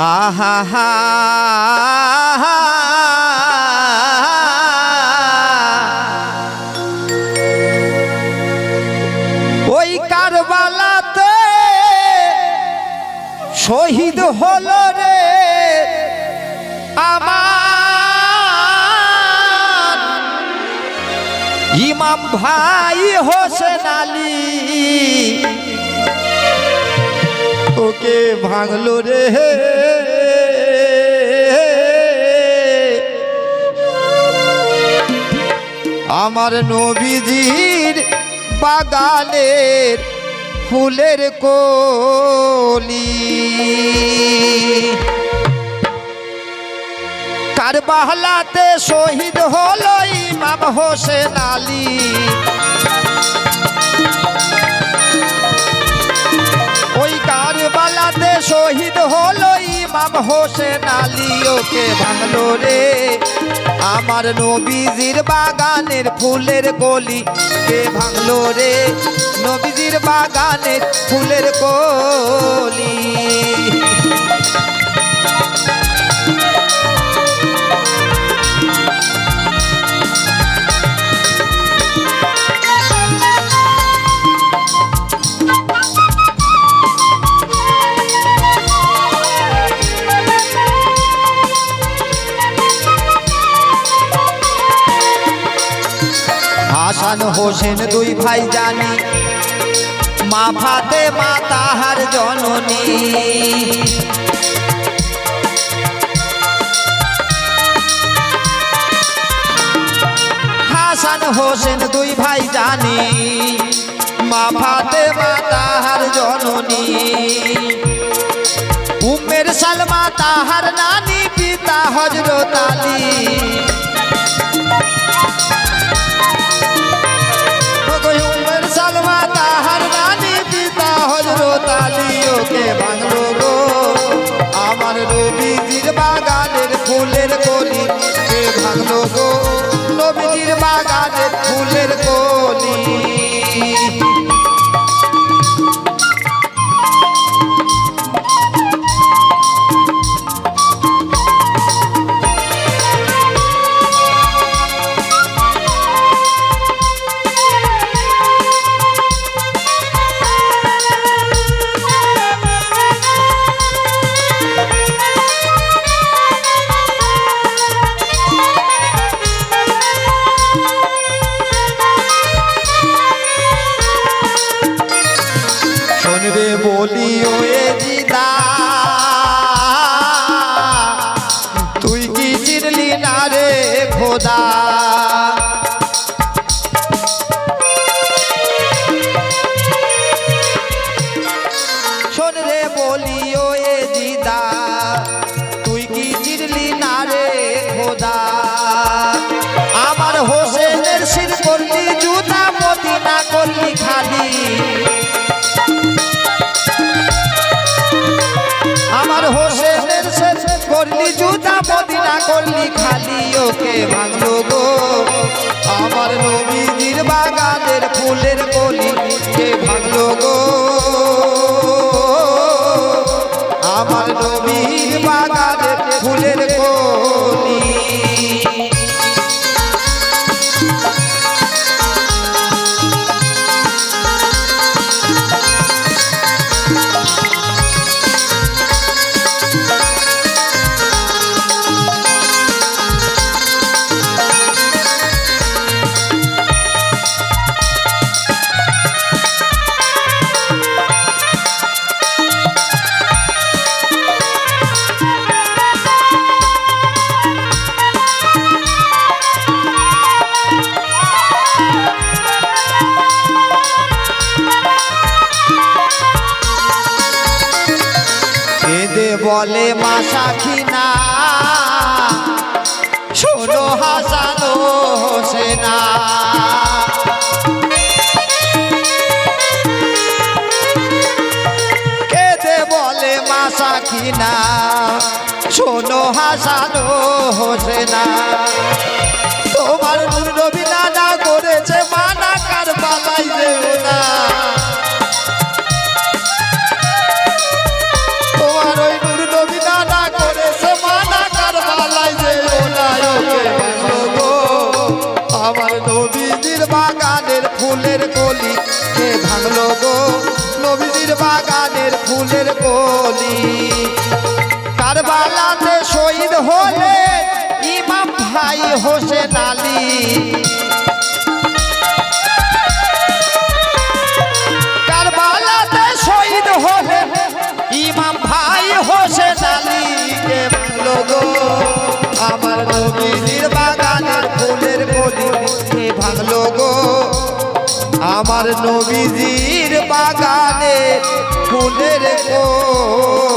আহা ওই কারবালাতে শহীদ হল রে আমার। ইমাম ভাই হোসেন আলী ওকে ভাঙলো রে। আমার নবীজির বাগানের ফুলের কলি। কারবালাতে শহীদ হলো ইমাম হোসেন আলী। কারবালাতে শহীদ হলো ইমাম হোসেন আলী, ওকে ভাঙলো রে। আমার নবীজির বাগানের ফুলের গলি কে ভাঙলো রে? নবীজির বাগানের ফুলের গলি। হাসান হোসেন দুই ভাই জানি। মা ফাতে মা তাহার জননী। হাসান হোসেন দুই ভাই জানি। মা ফাতে মা তাহার জননী। উমের সালমা তাহার নানি, পিতা হজরত আলী। পিতা হজরত আলী ওকে ভাঙলো গো। আমার নবীজির বাগানের ফুলের কলি কে ভাঙলো গো? বাগানের ফুলের কলি। শুনবে এ জিদা। তুই কি চিরলি না রে খোদা? করলি জুতা মদিনা করলি খালি ওকে ভাঙলো গো। আমার নবীজির বাগানের ফুলের কলি বলে মা সাখিনা। শোনো হাসানো হোসেনা। কেঁদে বলে মা সাখিনা? শোনো হাসানো হোসেনা। তোমার আমার নবীজির বাগানের ফুলের কলি। কে ভাঙলো গো নবীজির বাগানের ফুলের কলি? কারবালাতে শহীদ হলে ইমাম ভাই হোসেন আলী। আমার নবীজির বাগানে ফুলের কলি